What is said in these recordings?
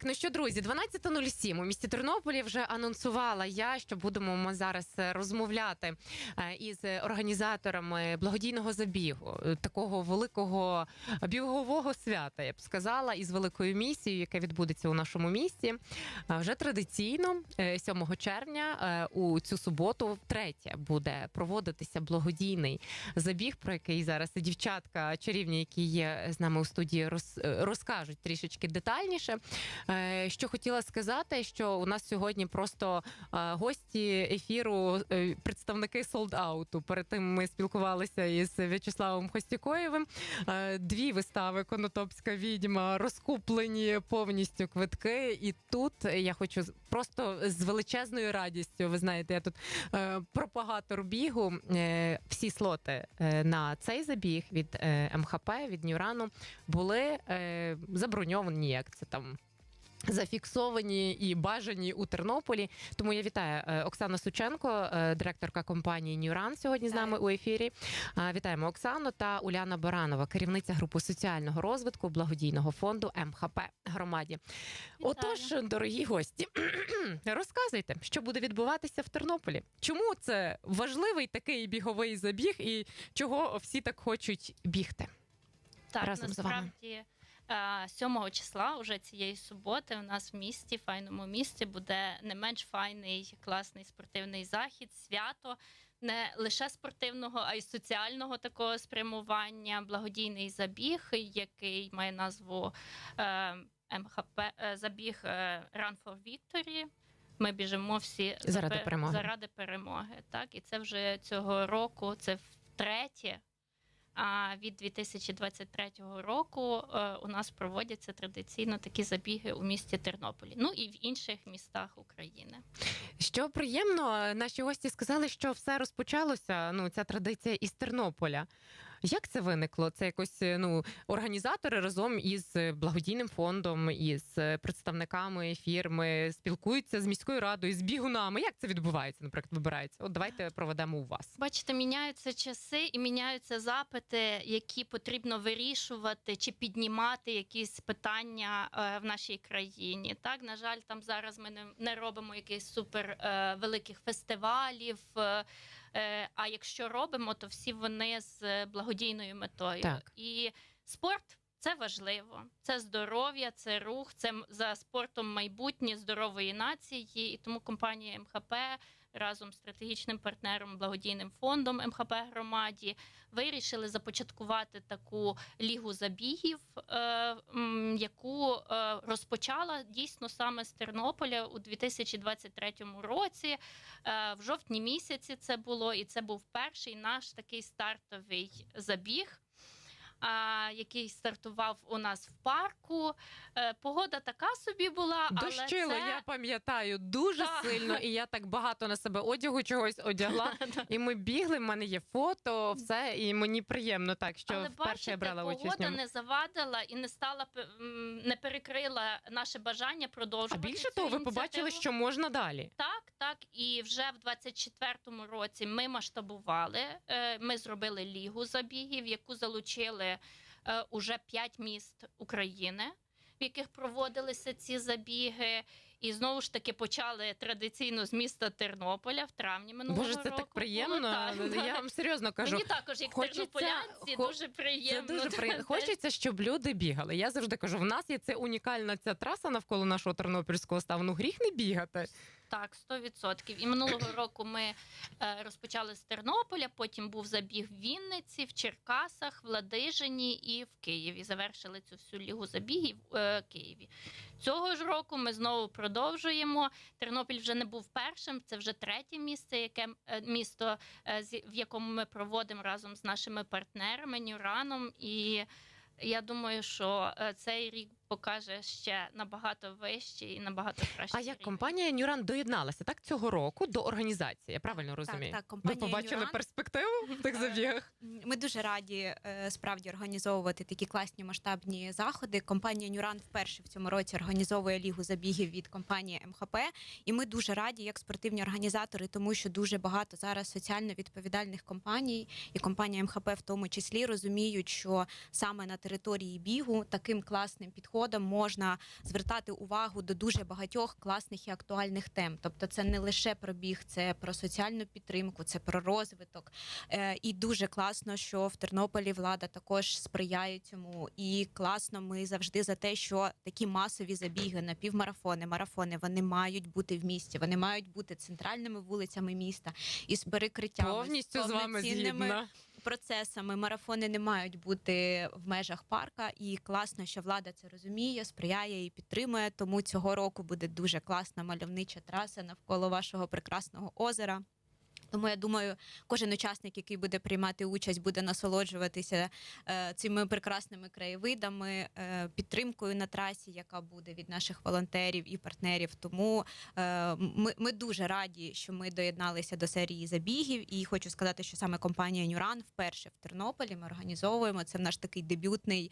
Так, ну що, друзі, 12.07 у місті Тернополі вже анонсувала я, що будемо ми зараз е, розмовляти е, із організаторами благодійного забігу, е, такого великого бігового свята, я б сказала, із великою місією, яке відбудеться у нашому місті. Вже традиційно, е, 7 червня, у цю суботу, втретє, буде проводитися благодійний забіг, про який зараз дівчатка чарівні, які є з нами у студії, роз, розкажуть трішечки детальніше. Е, Що хотіла сказати, що у нас сьогодні просто е, гості ефіру, е, представники солд-ауту. Перед тим ми спілкувалися із В'ячеславом Хостякоєвим. Е, Дві вистави Конотопська відьма розкуплені повністю квитки. І тут я хочу просто з величезною радістю. Ви знаєте, я тут пропагатор бігу. Всі слоти на цей забіг від МХП, від Нюрану були заброньовані, як це там. Зафіксовані і бажані у Тернополі. Тому я вітаю е, Оксану Сученко, е, директорка компанії Нюран, сьогодні з нами у ефірі. Вітаємо Оксану та Уляна Баранова, керівниця групи соціального розвитку благодійного фонду МХП громаді. Отож, дорогі гості, розказуйте, що буде відбуватися в Тернополі. Чому це важливий такий біговий забіг, і чого всі так хочуть бігти? Так, разом з вами. Насправді е, 7 числа, уже цієї суботи, у нас в місті, файному місті, буде не менш файний, класний спортивний захід, свято не лише спортивного, а й соціального такого спрямування, благодійний забіг, який має назву е, МХП, е, забіг е, Run for Victory. Ми біжимо всі за Заради перемоги. заради перемоги. Так, і це вже цього року, це втретє. А від 2023 року е, у нас проводяться традиційно такі забіги у місті Тернополі, ну і в інших містах України. Що приємно, наші гості сказали, що все розпочалося. Ну, ця традиція із Тернополя. Як це виникло? Це якось ну організатори разом із благодійним фондом, із представниками фірми спілкуються з міською радою, з бігунами. Як це відбувається? Наприклад, вибирається? От давайте проведемо у вас. Бачите, міняються часи і міняються запити, які потрібно вирішувати чи піднімати якісь питання е, в нашій країні. Так, на жаль, там зараз ми не, робимо якихось супер е, великих фестивалів. Е, а якщо робимо, то всі вони з благодійною метою. Так. І спорт. Це важливо, це здоров'я, це рух, це за спортом майбутнє здорової нації. І тому компанія МХП разом з стратегічним партнером благодійним фондом МХП громаді вирішили започаткувати таку лігу забігів, е, яку е, розпочала дійсно саме з Тернополя у 2023 році. Е, В жовтні місяці це було, і це був перший наш такий стартовий забіг. А, Який стартував у нас в парку. Е, Погода така собі була, але Дощило, це... я пам'ятаю, дуже Так. сильно, і я так багато на себе одягу чогось одягла. І ми бігли. в мене є фото, все, і мені приємно так, що Але вперше бачите, я брала участь. в погода ньому. не завадила і не стала не перекрила наше бажання А продовжувати. більше того, ви побачили, що можна далі. Так, так. І вже в 24-му році ми масштабували. е, Ми зробили лігу забігів, яку залучили е, уже 5 міст України. В яких проводилися ці забіги, і знову ж таки почали традиційно з міста Тернополя в травні минулого Боже, року. це так приємно. Було так, я вам серйозно кажу. Мені також, як хочеться- тернополянці, хо- дуже Це приємно. дуже приємно. Хочеться, щоб люди бігали. Я завжди кажу: в нас є це унікальна ця траса навколо нашого тернопільського ставу. Ну гріх не бігати. Так, 100%. І минулого року ми е, розпочали з Тернополя, потім був забіг в Вінниці, в Черкасах, в Ладижині і в Києві. Завершили цю всю лігу забігів е, Києві. Цього ж року ми знову продовжуємо. Тернопіль вже не був першим, це вже третє місце, яке е, місто, в якому ми проводимо разом з нашими партнерами Нюраном. І я думаю, що цей рік покаже ще набагато вищий і набагато краще. А як компанія Нюран доєдналася так цього року до організації? Я правильно розумію? так, Ви компанія побачили Нюран- перспективу в тих забігах? Ми дуже раді е, справді організовувати такі класні масштабні заходи. Компанія Нюран вперше в цьому році організовує лігу забігів від компанії МХП. І ми дуже раді, як спортивні організатори, тому що дуже багато зараз соціально відповідальних компаній, і компанія МХП в тому числі розуміють, що саме на території бігу таким класним підходом дрес-кодом можна звертати увагу до дуже багатьох класних і актуальних тем. Тобто, це не лише про біг, це про соціальну підтримку, це про розвиток. Е, І дуже класно, що в Тернополі влада також сприяє цьому. І класно, ми завжди за те, що такі масові забіги на півмарафони, марафони вони мають бути в місті, вони мають бути центральними вулицями міста із перекриттями Повністю з вами згідна. Процесами. Марафони не мають бути в межах парка, і класно, що влада це розуміє, сприяє і підтримує. Тому цього року буде дуже класна мальовнича траса навколо вашого прекрасного озера. Тому я думаю, кожен учасник, який буде приймати участь, буде насолоджуватися е, цими прекрасними краєвидами, е, підтримкою на трасі, яка буде від наших волонтерів і партнерів. Тому е, ми, ми дуже раді, що ми доєдналися до серії забігів. І хочу сказати, що саме компанія Нюран вперше в Тернополі ми організовуємо. Це наш такий дебютний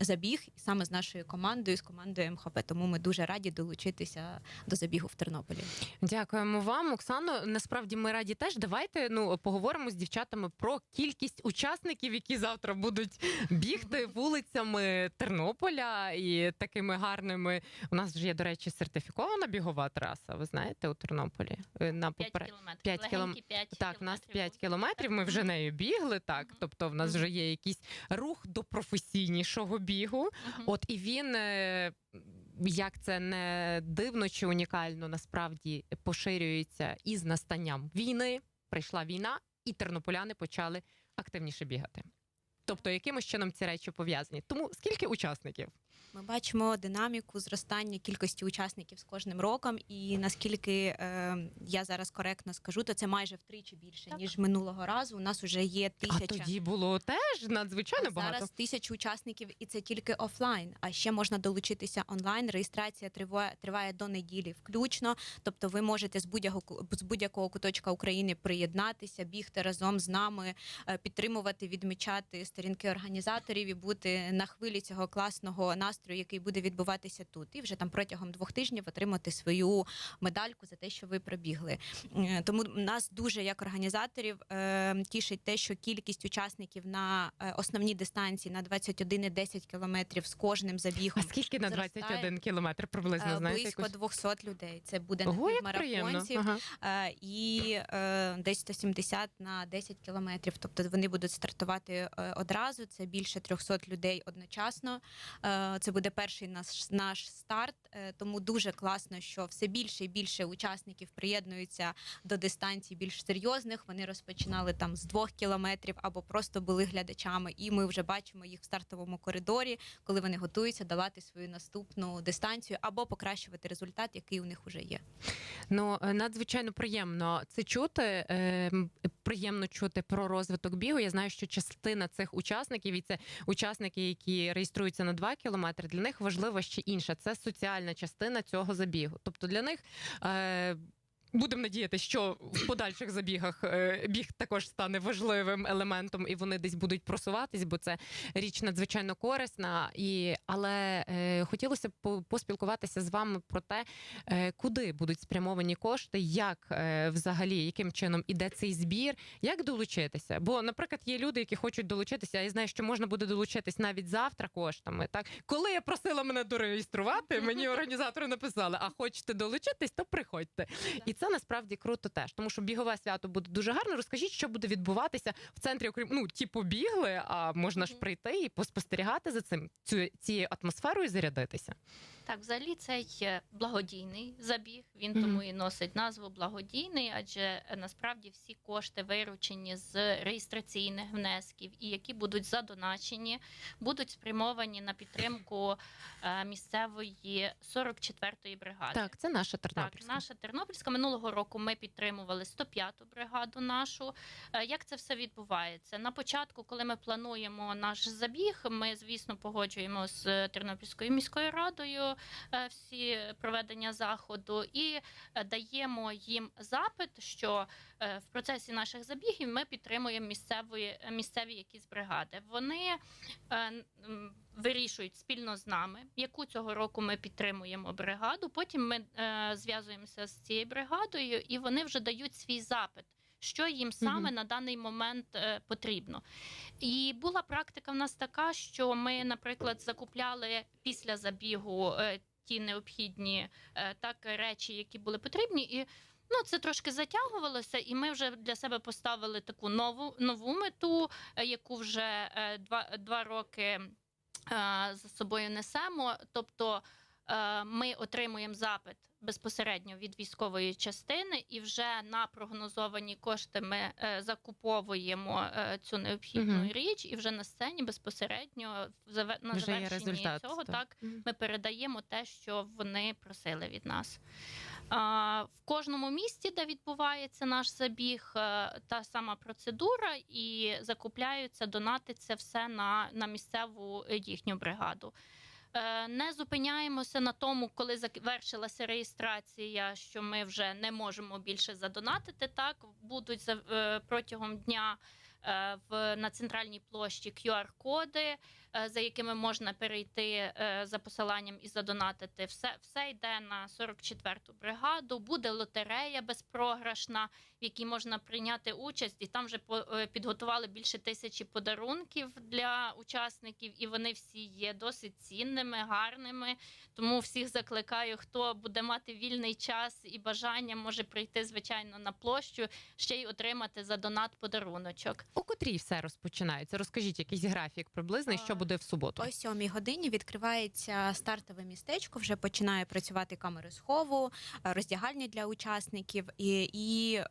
забіг саме з нашою командою, з командою МХП. Тому ми дуже раді долучитися до забігу в Тернополі. Дякуємо вам, Оксано. Насправді ми раді теж. Давайте ну поговоримо з дівчатами про кількість учасників, які завтра будуть бігти вулицями Тернополя і такими гарними. У нас вже є, до речі, сертифікована бігова траса. Ви знаєте, у Тернополі Е, на 5 кілометрів. кілом- 5 Так, в нас 5 кілометрів. кілометрів. Ми вже нею бігли. Так, тобто в нас вже є якийсь рух до професійнішого бігу. От і він. Як це не дивно чи унікально насправді поширюється із настанням війни. Прийшла війна, і тернополяни почали активніше бігати. Тобто, якимось чином ці речі пов'язані. Тому скільки учасників? Ми бачимо динаміку зростання кількості учасників з кожним роком, і наскільки е, я зараз коректно скажу, то це майже втричі більше Так. ніж минулого разу. У нас вже є А тоді було теж надзвичайно багато. Зараз тисячу учасників, і це тільки офлайн. А ще можна долучитися онлайн. Реєстрація триває, триває до неділі, включно. Тобто, ви можете з будь-якого з будь-якого куточка України приєднатися, бігти разом з нами, е, підтримувати, відмічати сторінки організаторів і бути на хвилі цього класного настрою, який буде відбуватися тут. І вже там протягом двох тижнів отримати свою медальку за те, що ви пробігли. Е, Тому нас дуже як організаторів е, тішить те, що кількість учасників на е, основній дистанції на 21,10 кілометрів з кожним А забігом. скільки на зростає. 21 кілометр приблизно знаєте? Близько якусь? 200 людей. Це буде на Ого, приємно. марафонців Ага. і десь 170 на 10 кілометрів. Тобто вони будуть стартувати одразу. Це більше 300 людей одночасно. Це буде перший наш наш старт. Е, Тому дуже класно, що все більше і більше учасників приєднуються до дистанцій більш серйозних. Вони розпочинали там з двох кілометрів або просто були глядачами. І ми вже бачимо їх в стартовому коридорі, коли вони готуються давати свою наступну дистанцію або покращувати результат, який у них вже є. Ну е, надзвичайно приємно це чути. е, Приємно чути про розвиток бігу. Я знаю, що частина цих учасників, і це учасники, які реєструються на 2 кілометри. Для них важлива ще інша. Це соціальна частина цього забігу. Тобто для них. Е, Будемо надіятися, що в подальших забігах е, біг також стане важливим елементом, і вони десь будуть просуватись, бо це річ надзвичайно корисна. І але е, хотілося б по- поспілкуватися з вами про те, е, куди будуть спрямовані кошти, як е, взагалі, яким чином іде цей збір, як долучитися. Бо, наприклад, є люди, які хочуть долучитися. Я знаю, що можна буде долучитись навіть завтра коштами. Так, коли я просила мене дореєструвати, мені організатори написали: а хочете долучитись, то приходьте. І це насправді круто теж, тому що бігове свято буде дуже гарно. Розкажіть, що буде відбуватися в центрі, окрім ну ті побігли, а можна ж прийти і поспостерігати за цим цю цією атмосферою зарядитися. Так, взагалі це є благодійний забіг. Він тому і носить назву благодійний, адже е, насправді всі кошти виручені з реєстраційних внесків і які будуть задоначені, будуть спрямовані на підтримку е, місцевої 44-ї бригади. Так, це наша Так, Тернопільська. наша Тернопільська минулого року ми підтримували 105-ту бригаду нашу. Е, Як це все відбувається? На початку, коли ми плануємо наш забіг, ми звісно погоджуємо з Тернопільською міською радою е, всі проведення заходу і е, даємо їм запит, що е, в процесі наших забігів ми підтримуємо місцеві, місцеві якісь бригади. Вони е, вирішують спільно з нами, яку цього року ми підтримуємо бригаду. Потім ми е, зв'язуємося з цією бригадою, і вони вже дають свій запит. що їм саме Мгм. на даний момент е, потрібно. І була практика в нас така, що ми, наприклад, закупляли після забігу е, ті необхідні е, так речі, які були потрібні, і ну це трошки затягувалося, і ми вже для себе поставили таку нову нову мету, е, яку вже е, два, два роки за собою несемо. Тобто е, ми отримуємо запит безпосередньо від військової частини, і вже на прогнозовані кошти ми е, закуповуємо е, цю необхідну Мгм. річ, і вже на сцені безпосередньо на Вже завершенні результат. цього так. так ми передаємо те, що вони просили від нас. В кожному місті, де відбувається наш забіг, е, та сама процедура, і закупляються, донатиться все на, на місцеву їхню бригаду. Е, Не зупиняємося на тому, коли завершилася реєстрація, що ми вже не можемо більше задонатити. Так будуть е, протягом дня в на центральній площі QR-коди, за якими можна перейти е, за посиланням і задонатити. Все, все йде на 44-ту бригаду. Буде лотерея безпрограшна, в якій можна прийняти участь, і там вже е, підготували більше тисячі подарунків для учасників, і вони всі є досить цінними, гарними. Тому всіх закликаю, хто буде мати вільний час і бажання, може прийти звичайно на площу, ще й отримати за донат подаруночок. У котрій все розпочинається? Розкажіть якийсь графік приблизний, що А, буде в суботу. О сьомій годині відкривається стартове містечко. Вже починає працювати камери схову, роздягальні для учасників. І, і е,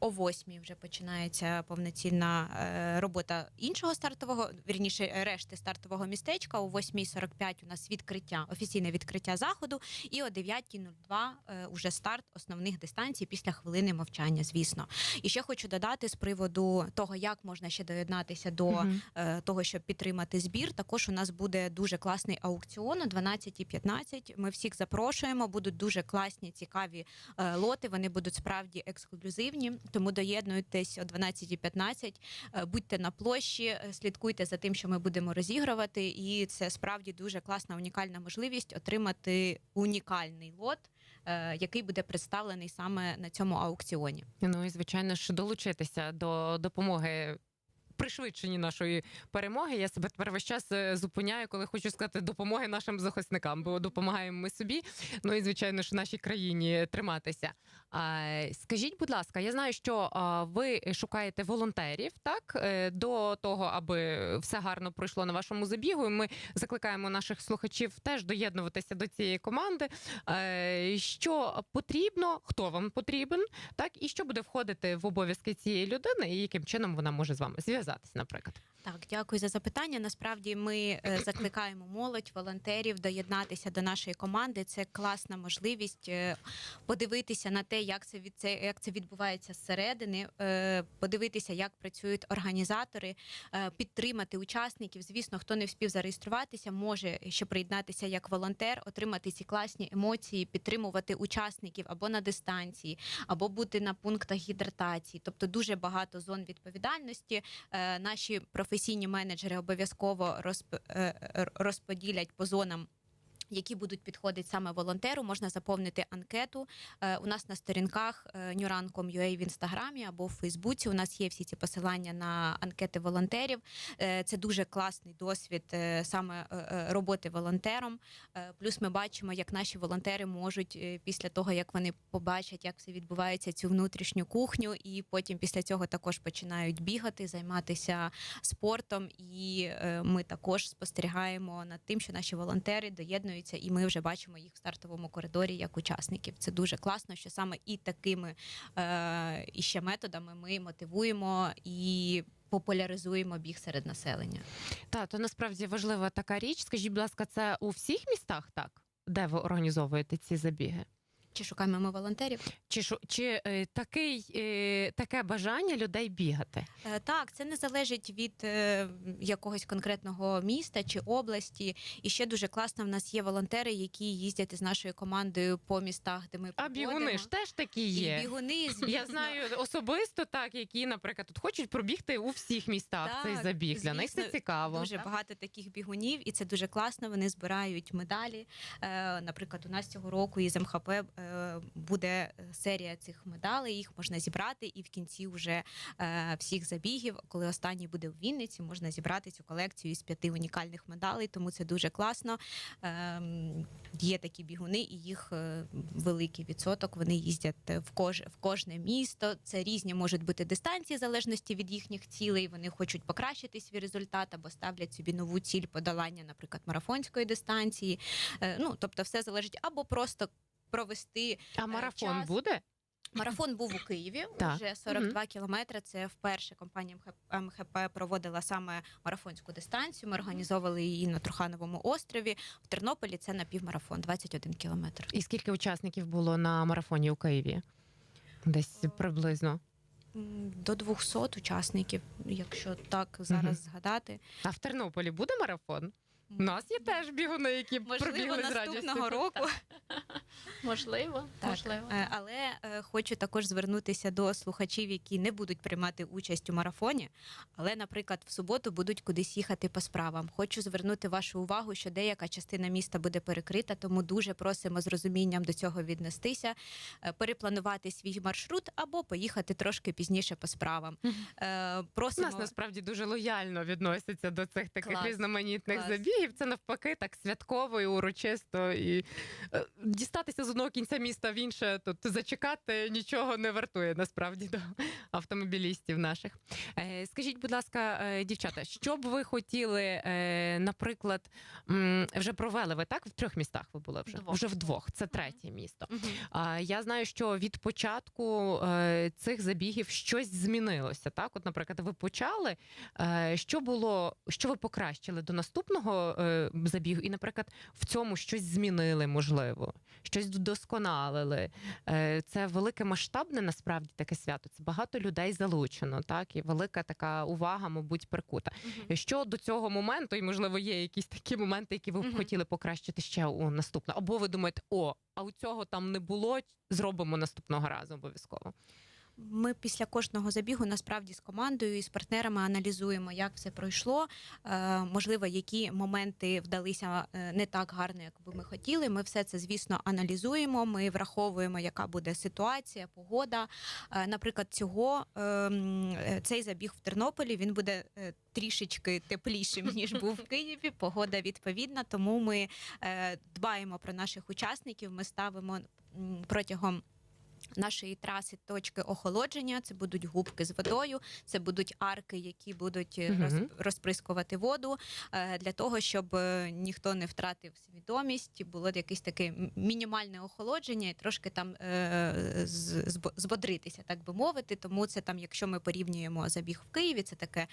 о восьмій вже починається повноцінна е, робота іншого стартового, вірніше решти стартового містечка. О 8.45 у нас відкриття, офіційне відкриття заходу. І о 9.02 е, уже старт основних дистанцій після хвилини мовчання. Звісно, і ще хочу додати з приводу того, як можна ще доєднатися до е, того, щоб підтримати збір. Також у нас буде дуже класний аукціон о 12.15. Ми всіх запрошуємо. Будуть дуже класні, цікаві е, лоти. Вони будуть справді ексклюзивні. Тому доєднуйтесь о 12.15. Е, Будьте на площі, е, слідкуйте за тим, що ми будемо розігрувати. І це справді дуже класна, унікальна можливість отримати унікальний лот, який буде представлений саме на цьому аукціоні. Ну і звичайно ж долучитися до допомоги. Пришвидшенні нашої перемоги. Я себе тепер весь час е, зупиняю, коли хочу сказати допомоги нашим захисникам, бо допомагаємо ми собі. Ну і звичайно ж нашій країні триматися. Скажіть, будь ласка, я знаю, що ви шукаєте волонтерів, так е, до того, аби все гарно пройшло на вашому забігу. Ми закликаємо наших слухачів теж доєднуватися до цієї команди. Е, Що потрібно, хто вам потрібен, так і що буде входити в обов'язки цієї людини, і яким чином вона може з вами зв'язатися, наприклад. Так, дякую за запитання. Насправді ми е, закликаємо молодь, волонтерів доєднатися до нашої команди. Це класна можливість е, подивитися на те, як це від це як це відбувається зсередини, е, подивитися, як працюють організатори, підтримати учасників. Звісно, хто не встиг зареєструватися, може ще приєднатися як волонтер, отримати ці класні емоції, підтримувати учасників або на дистанції, або бути на пунктах гідратації. Тобто дуже багато зон відповідальності. Е, Наші професійні менеджери обов'язково розп- е, розподілять по зонам. Які будуть підходити саме волонтеру, можна заповнити анкету. Е, у нас на сторінках е, newran.com.ua в інстаграмі або в Фейсбуці. У нас є всі ці посилання на анкети волонтерів. Е, це дуже класний досвід е, саме е, е, роботи волонтером. Е, плюс ми бачимо, як наші волонтери можуть е, після того, як вони побачать, як все відбувається, цю внутрішню кухню, і потім після цього також починають бігати, займатися спортом. І е, ми також спостерігаємо над тим, що наші волонтери доєднуються, і ми вже бачимо їх в стартовому коридорі як учасників. Це дуже класно, що саме і такими е, і ще методами ми мотивуємо і. Популяризуємо біг серед населення. Та то насправді важлива така річ. Скажіть, будь ласка, це у всіх містах так, де ви організовуєте ці забіги? Чи шукаємо ми волонтерів? Чи чи е, такий е, таке бажання людей бігати? Е, Так, це не залежить від е, якогось конкретного міста чи області. І ще дуже класно. В нас є волонтери, які їздять із нашою командою по містах, де ми А бігуни ж теж такі І є. бігуни, звісно. Я знаю особисто так, які, наприклад, тут хочуть пробігти у всіх містах Так, цей забіг. Для них це цікаво. Дуже багато таких бігунів, і це дуже класно. Вони збирають медалі. Е, Наприклад, у нас цього року із МХП е, буде серія цих медалей. Їх можна зібрати, і в кінці вже е, всіх забігів, коли останній буде у Вінниці, можна зібрати цю колекцію із п'яти унікальних медалей. Тому це дуже класно. Ем, Є такі бігуни, і їх е, великий відсоток. Вони їздять в кож в кожне місто. Це різні можуть бути дистанції в залежності від їхніх цілей. Вони хочуть покращити свій результат або ставлять собі нову ціль подолання, наприклад, марафонської дистанції. Е, Ну тобто, все залежить або просто провести А марафон час. буде? Марафон був у Києві Так. вже 42 кілометри. Це вперше компанія МХ- МХП проводила саме марафонську дистанцію. Ми організовували її на Трухановому острові. В Тернополі це напівмарафон, 21 кілометр. І скільки учасників було на марафоні у Києві? Десь приблизно. До 200 учасників, якщо так зараз Мгм. згадати. А в Тернополі буде марафон? У нас є теж бігуни, які Можливо, пробігли з наступного року. Можливо, Так, можливо. Е, Але е, хочу також звернутися до слухачів, які не будуть приймати участь у марафоні, але, наприклад, в суботу будуть кудись їхати по справам. Хочу звернути вашу увагу, що деяка частина міста буде перекрита, тому дуже просимо з розумінням до цього віднестися, е, перепланувати свій маршрут або поїхати трошки пізніше по справам. Е, У Просимо нас насправді дуже лояльно відносяться до цих таких Клас, різноманітних клас. Забігів. Це навпаки так святково і урочисто. І е, дістатися з одного кінця міста в інше, тут зачекати нічого не вартує насправді до автомобілістів наших. Е, Скажіть, будь ласка, е, дівчата, що б ви хотіли, наприклад, вже провели ви так? В трьох містах ви були вже Двох. вже в двох. Це третє місто. А, Я знаю, що від початку цих забігів щось змінилося. Так, от, наприклад, ви почали. Що було, що ви покращили до наступного е, забігу, і, наприклад, в цьому щось змінили, можливо, щось вдосконалили. Е, це велике масштабне насправді таке свято. Це багато людей залучено, так і велика така увага, мабуть, прикута. Мгм. Що до цього моменту, і можливо є якісь такі моменти, які ви б Мгм. хотіли покращити ще у наступне, або ви думаєте, о, а у цього там не було, зробимо наступного разу обов'язково. Ми після кожного забігу насправді з командою і з партнерами аналізуємо, як все пройшло. Е, можливо, які моменти вдалися е, не так гарно, як би ми хотіли. Ми все це, звісно, аналізуємо. Ми враховуємо, яка буде ситуація, погода. Е, наприклад, цього е, м, е, цей забіг в Тернополі він буде трішечки теплішим ніж був в Києві. Погода відповідна, тому ми дбаємо про наших учасників. Ми ставимо протягом нашої траси точки охолодження. Це будуть губки з водою, це будуть арки, які будуть е, розприскувати воду е, для того, щоб е, ніхто не втратив свідомість. Було якесь таке мінімальне охолодження, і трошки там збодритися, так би мовити. Тому це там, якщо ми порівнюємо забіг в Києві, це таке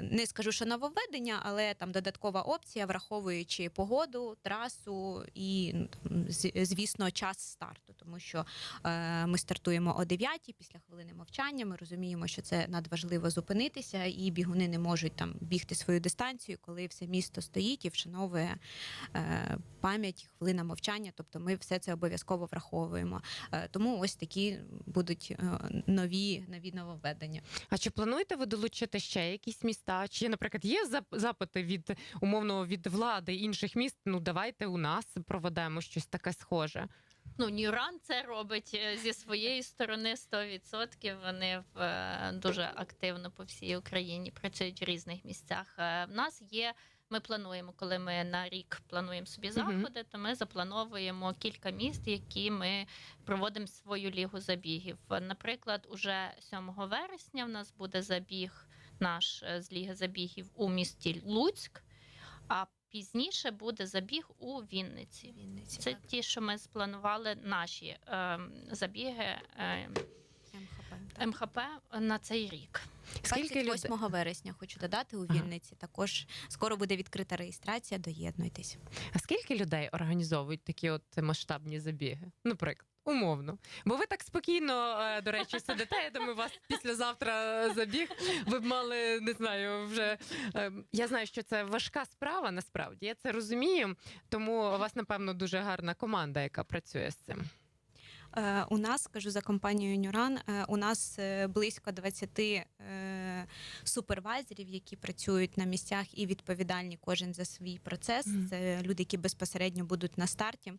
не скажу, що нововведення, але там додаткова опція, враховуючи погоду, трасу і ну, звісно час старту, тому що ми стартуємо о 9 після хвилини мовчання. Ми розуміємо, що це надважливо зупинитися, і бігуни не можуть там бігти свою дистанцію, коли все місто стоїть і вшановує е, пам'ять, хвилина мовчання. Тобто ми все це обов'язково враховуємо. Е, тому ось такі будуть е, нові нові нововведення. А чи плануєте ви долучити ще якісь міста? Чи, наприклад, є запити від умовно від влади інших міст? Ну давайте у нас проведемо щось таке схоже. Ну, Нюран це робить е, зі своєї сторони 100%. Вони в, е, дуже активно по всій Україні працюють в різних місцях. Е, В нас є. Ми плануємо, коли ми на рік плануємо собі заходи, то ми заплановуємо кілька міст, які ми проводимо свою лігу забігів. Наприклад, уже 7 вересня в нас буде забіг наш з ліги забігів у місті Луцьк, а пізніше буде забіг у Вінниці. Це ті, що ми спланували наші е, забіги е, МХП. так. МХП на цей рік. Скільки людей? 28 вересня хочу додати у Ага. Вінниці. Також скоро буде відкрита реєстрація. Доєднуйтесь. А скільки людей організовують такі от масштабні забіги? Наприклад. Умовно, бо ви так спокійно, е, до речі, сидите. Я думаю, вас післязавтра забіг. Ви б мали не знаю, вже е, я знаю, що це важка справа. Насправді я це розумію. Тому у вас напевно дуже гарна команда, яка працює з цим. Е, У нас кажу за компанією Нюран. е, У нас близько 20 е, супервайзерів, які працюють на місцях і відповідальні кожен за свій процес. Це люди, які безпосередньо будуть на старті.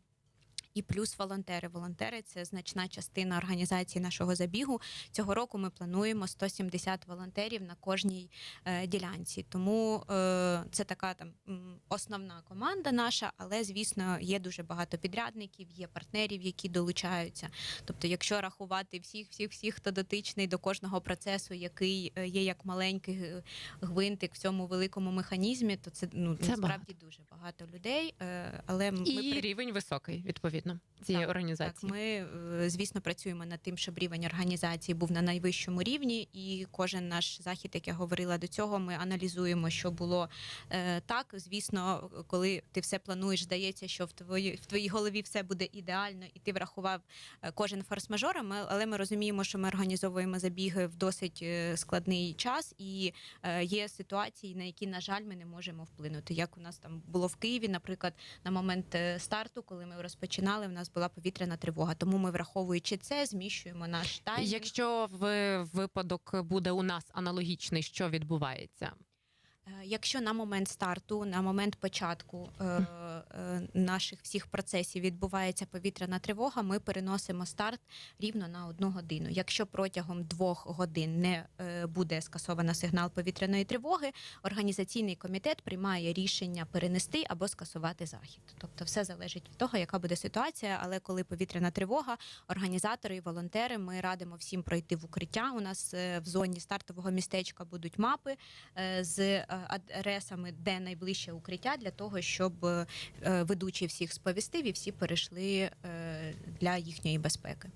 І плюс волонтери. Волонтери це значна частина організації нашого забігу. Цього року ми плануємо 170 волонтерів на кожній е, ділянці. Тому е, це така там основна команда наша, але звісно є дуже багато підрядників, є партнерів, які долучаються. Тобто, якщо рахувати всіх, всіх, всіх, хто дотичний до кожного процесу, який е, є як маленький е, гвинтик в цьому великому механізмі, то це ну Це насправді дуже багато людей. е, Але І ми при- рівень високий, відповідно, цієї Так, організації. так, ми е, звісно працюємо над тим, щоб рівень організації був на найвищому рівні, і кожен наш захід, як я говорила до цього, ми аналізуємо, що було е, так. Звісно, коли ти все плануєш, здається, що в твої в твоїй голові все буде ідеально, і ти врахував е, кожен форс-мажор. ми- Але ми розуміємо, що ми організовуємо забіги в досить складний час, і є ситуації, на які на жаль ми не можемо вплинути. Як у нас там було в Києві, наприклад, на момент старту, коли ми розпочинали, в нас була повітряна тривога. Тому ми, враховуючи це, зміщуємо наш таймінг. Якщо в випадок буде у нас аналогічний, що відбувається? Е, Якщо на момент старту, на момент початку е, е, наших всіх процесів відбувається повітряна тривога, ми переносимо старт рівно на одну годину. Якщо протягом двох годин не е, буде скасовано сигнал повітряної тривоги, організаційний комітет приймає рішення перенести або скасувати захід. Тобто, все залежить від того, яка буде ситуація. Але коли повітряна тривога, організатори і волонтери, ми радимо всім пройти в укриття. У нас е, в зоні стартового містечка будуть мапи е, з е, адресами, де найближче укриття, для того, щоб ведучі ведучий всіх сповістив і всі перейшли е, для їхньої безпеки.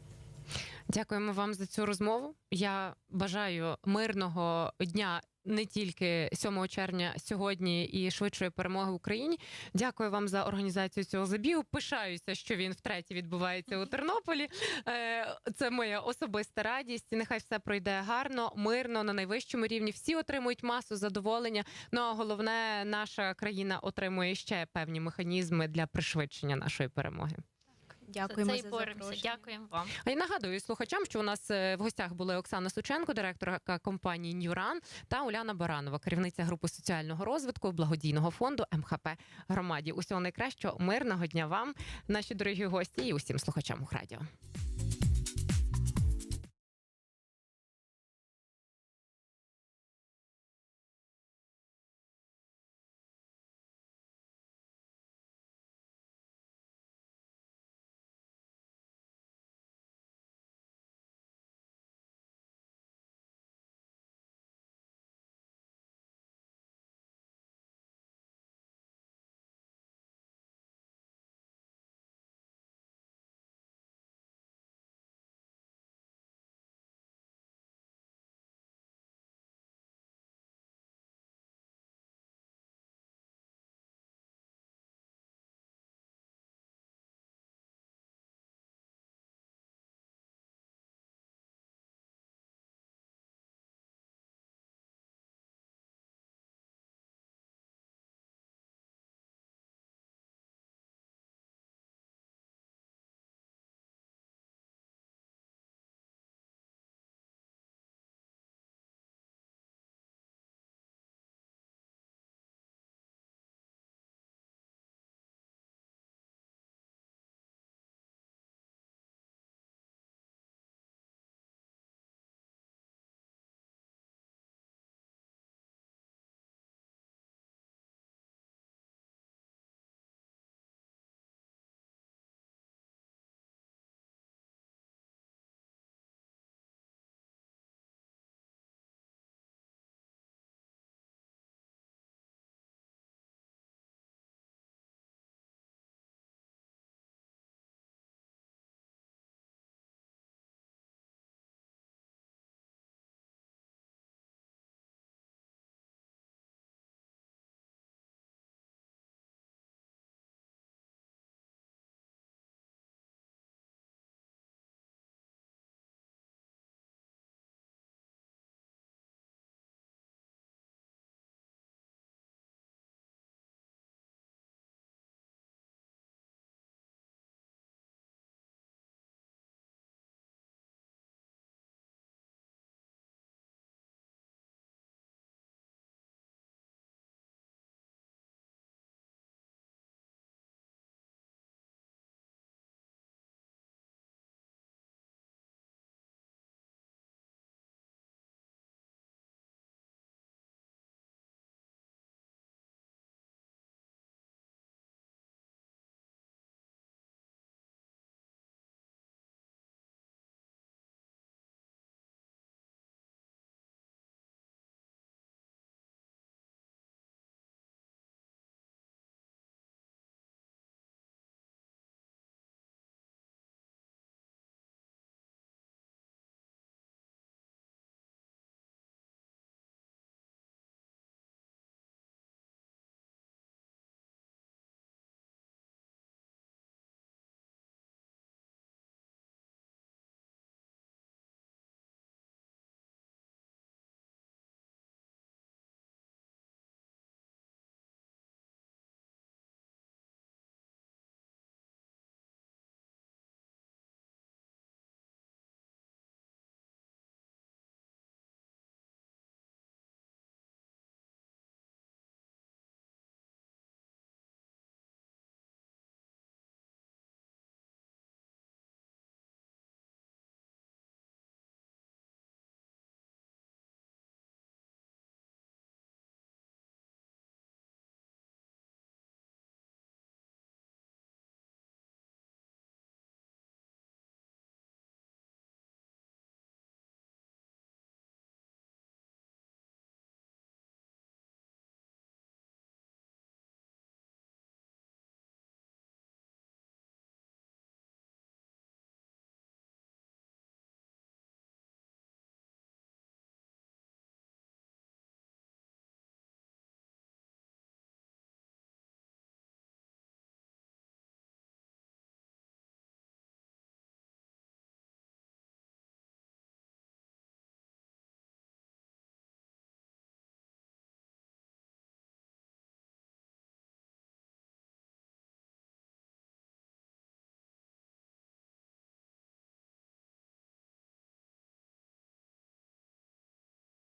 Дякуємо вам за цю розмову. Я бажаю мирного дня. Не тільки 7 червня сьогодні і швидшої перемоги в Україні. Дякую вам за організацію цього забігу. Пишаюся, що він втретє відбувається у Тернополі. Е, Це моя особиста радість. Нехай все пройде гарно, мирно на найвищому рівні. Всі отримують масу задоволення. Ну а головне, наша країна отримує ще певні механізми для пришвидшення нашої перемоги. Дякуємо за за, це і боремося. запрошення. Дякуємо вам. А я нагадую слухачам, що у нас е, в гостях були Оксана Сученко, директорка компанії Нюран, та Уляна Баранова, керівниця групи соціального розвитку благодійного фонду МХП громаді. Усього найкращого, мирного дня вам, наші дорогі гості, і усім слухачам у радіо.